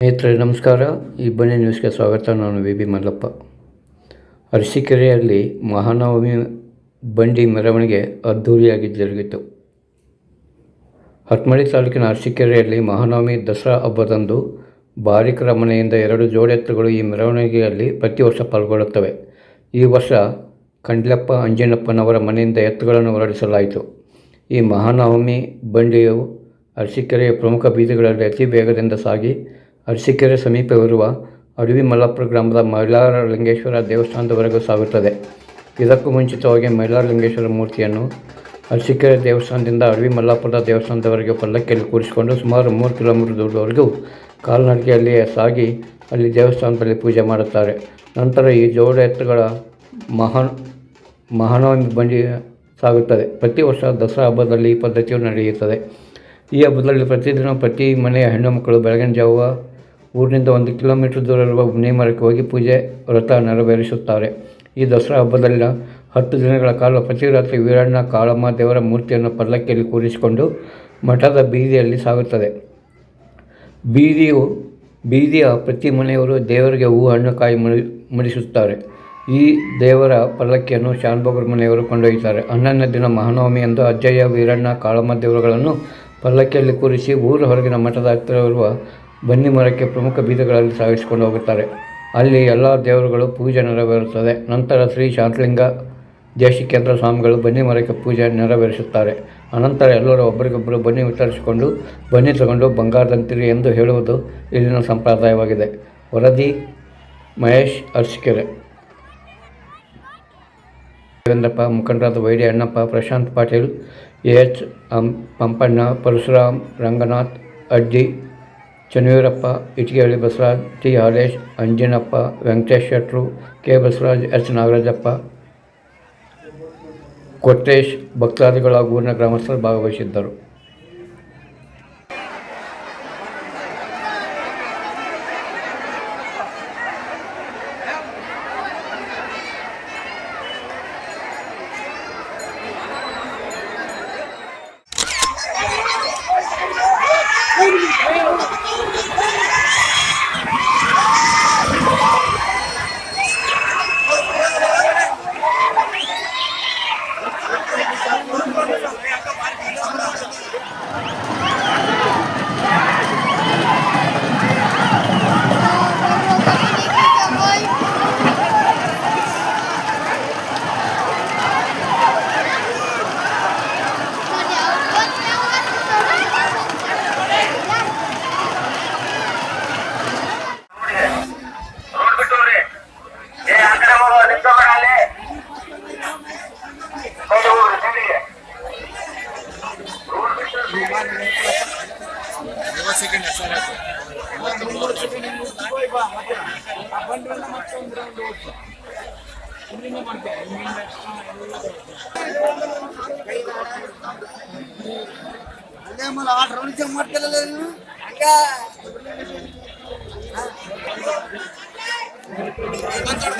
ಸ್ನೇಹಿತರೆ, ನಮಸ್ಕಾರ. ಈ ಬನ್ನಿ ನ್ಯೂಸ್ಗೆ ಸ್ವಾಗತ. ನಾನು ವಿ ಬಿ ಮಲ್ಲಪ್ಪ. ಅರಸೀಕೆರೆಯಲ್ಲಿ ಮಹಾನವಮಿ ಬಂಡಿ ಮೆರವಣಿಗೆ ಅದ್ಧೂರಿಯಾಗಿ ಜರುಗಿತು. ಹತ್ಮಡಿ ತಾಲೂಕಿನ ಅರಸೀಕೆರೆಯಲ್ಲಿ ಮಹಾನವಮಿ ದಸರಾ ಹಬ್ಬದಂದು ಬಾರಿಕರ ಮನೆಯಿಂದ ಎರಡು ಜೋಡೆತ್ತುಗಳು ಈ ಮೆರವಣಿಗೆಯಲ್ಲಿ ಪ್ರತಿ ವರ್ಷ ಪಾಲ್ಗೊಳ್ಳುತ್ತವೆ. ಈ ವರ್ಷ ಕಂಡ್ಲಪ್ಪ, ಅಂಜಿನಪ್ಪನವರ ಮನೆಯಿಂದ ಎತ್ತುಗಳನ್ನು ಹೊರಡಿಸಲಾಯಿತು. ಈ ಮಹಾನವಮಿ ಬಂಡಿಯು ಅರಸೀಕೆರೆಯ ಪ್ರಮುಖ ಬೀದಿಗಳಲ್ಲಿ ಅತಿ ವೇಗದಿಂದ ಸಾಗಿ ಅರಸೀಕೆರೆ ಸಮೀಪವಿರುವ ಅಡವಿ ಮಲ್ಲಾಪುರ ಗ್ರಾಮದ ಮೈಲಾರಲಿಂಗೇಶ್ವರ ದೇವಸ್ಥಾನದವರೆಗೂ ಸಾಗುತ್ತದೆ. ಇದಕ್ಕೂ ಮುಂಚಿತವಾಗಿ ಮೈಲಾರಲಿಂಗೇಶ್ವರ ಮೂರ್ತಿಯನ್ನು ಅರಸೀಕೆರೆ ದೇವಸ್ಥಾನದಿಂದ ಅಡವಿ ಮಲ್ಲಾಪುರದ ದೇವಸ್ಥಾನದವರೆಗೆ ಪಲ್ಲಕ್ಕಿಯಲ್ಲಿ ಕೂರಿಸಿಕೊಂಡು ಸುಮಾರು ಮೂರು ಕಿಲೋಮೀಟರ್ ದೂರದವರೆಗೂ ಕಾಲ್ನಡಿಗೆಯಲ್ಲಿ ಸಾಗಿ ಅಲ್ಲಿ ದೇವಸ್ಥಾನದಲ್ಲಿ ಪೂಜೆ ಮಾಡುತ್ತಾರೆ. ನಂತರ ಈ ಜೋಡ ಎತ್ತುಗಳ ಮಹಾನ್ ಮಹಾನವಮಿ ಬಂಡಿ ಸಾಗುತ್ತದೆ. ಪ್ರತಿ ವರ್ಷ ದಸರಾ ಹಬ್ಬದಲ್ಲಿ ಈ ಪದ್ಧತಿಯು ನಡೆಯುತ್ತದೆ. ಈ ಹಬ್ಬದಲ್ಲಿ ಪ್ರತಿದಿನ ಪ್ರತಿ ಮನೆಯ ಹೆಣ್ಣು ಮಕ್ಕಳು ಬೆಳಗಿನ ಜಾವ ಊರಿನಿಂದ ಒಂದು ಕಿಲೋಮೀಟರ್ ದೂರ ಇರುವ ನೇಮರಕ್ಕೆ ಹೋಗಿ ಪೂಜೆ ವ್ರತ ನೆರವೇರಿಸುತ್ತಾರೆ. ಈ ದಸರಾ ಹಬ್ಬದಲ್ಲಿನ ಹತ್ತು ದಿನಗಳ ಕಾಲ ಪ್ರತಿ ರಾತ್ರಿ ವೀರಣ್ಣ ಕಾಳಮ್ಮ ದೇವರ ಮೂರ್ತಿಯನ್ನು ಪಲ್ಲಕ್ಕಿಯಲ್ಲಿ ಕೂರಿಸಿಕೊಂಡು ಮಠದ ಬೀದಿಯಲ್ಲಿ ಸಾಗುತ್ತದೆ. ಬೀದಿಯು, ಬೀದಿಯ ಪ್ರತಿ ಮನೆಯವರು ದೇವರಿಗೆ ಹೂ ಹಣ್ಣು, ಕಾಯಿ ಮುಡಿ, ಮುಡಿಸುತ್ತಾರೆ. ಈ ದೇವರ ಪಲ್ಲಕ್ಕಿಯನ್ನು ಶಾನ್ಭೋಗರ ಮನೆಯವರು ಕೊಂಡೊಯ್ಯುತ್ತಾರೆ. ಹನ್ನೊಂದನೇ ದಿನ ಮಹಾನವಮಿಯಂದು ಅಜ್ಜಯ್ಯ, ವೀರಣ್ಣ, ಕಾಳಮ್ಮ ದೇವರುಗಳನ್ನು ಪಲ್ಲಕ್ಕಿಯಲ್ಲಿ ಕೂರಿಸಿ ಊರ ಹೊರಗಿನ ಮಠದ ಹತ್ತಿರವಿರುವ ಬನ್ನಿ ಮರಕ್ಕೆ ಪ್ರಮುಖ ಬೀದಿಗಳಲ್ಲಿ ಸಾಗಿಸಿಕೊಂಡು ಹೋಗುತ್ತಾರೆ. ಅಲ್ಲಿ ಎಲ್ಲ ದೇವರುಗಳು ಪೂಜೆ ನೆರವೇರುತ್ತದೆ. ನಂತರ ಶ್ರೀ ಶಾಂತಲಿಂಗ ದೇಶಿಕೇಂದ್ರ ಸ್ವಾಮಿಗಳು ಬನ್ನಿ ಮರಕ್ಕೆ ಪೂಜೆ ನೆರವೇರಿಸುತ್ತಾರೆ. ಅನಂತರ ಎಲ್ಲರೂ ಒಬ್ಬರಿಗೊಬ್ಬರು ಬನ್ನಿ ವಿತರಿಸಿಕೊಂಡು, ಬನ್ನಿ ತಗೊಂಡು ಬಂಗಾರದಂತಿರಿ ಎಂದು ಹೇಳುವುದು ಇಲ್ಲಿನ ಸಂಪ್ರದಾಯವಾಗಿದೆ. ವರದಿ, ಮಹೇಶ್ ಅರ್ಸಿಕೆರೆ. ದೇವೇಂದ್ರಪ್ಪ ಮುಖಂಡರಾದ Y D Annappa, Prashant Patil, H. Pampanna, Parashuram Ranganath, Addi Channaveerappa Itagihalli Basavaraj, T Halesh, Anjinappa, Venkatesh Shetru, K Basavaraj, H Nagarajappa. Kottesh ಭಕ್ತಾದಿಗಳ ಊರಿನ ಗ್ರಾಮಸ್ಥರು ಭಾಗವಹಿಸಿದ್ದರು. ಅದೇ ಆಮೇಲೆ ಆರು ರೌಂಡ್ ಜಂಪ್ ಮಾಡ್ತಿರಲ್ಲ ನೀನು ಹಂಗ ಮಾತಾಡ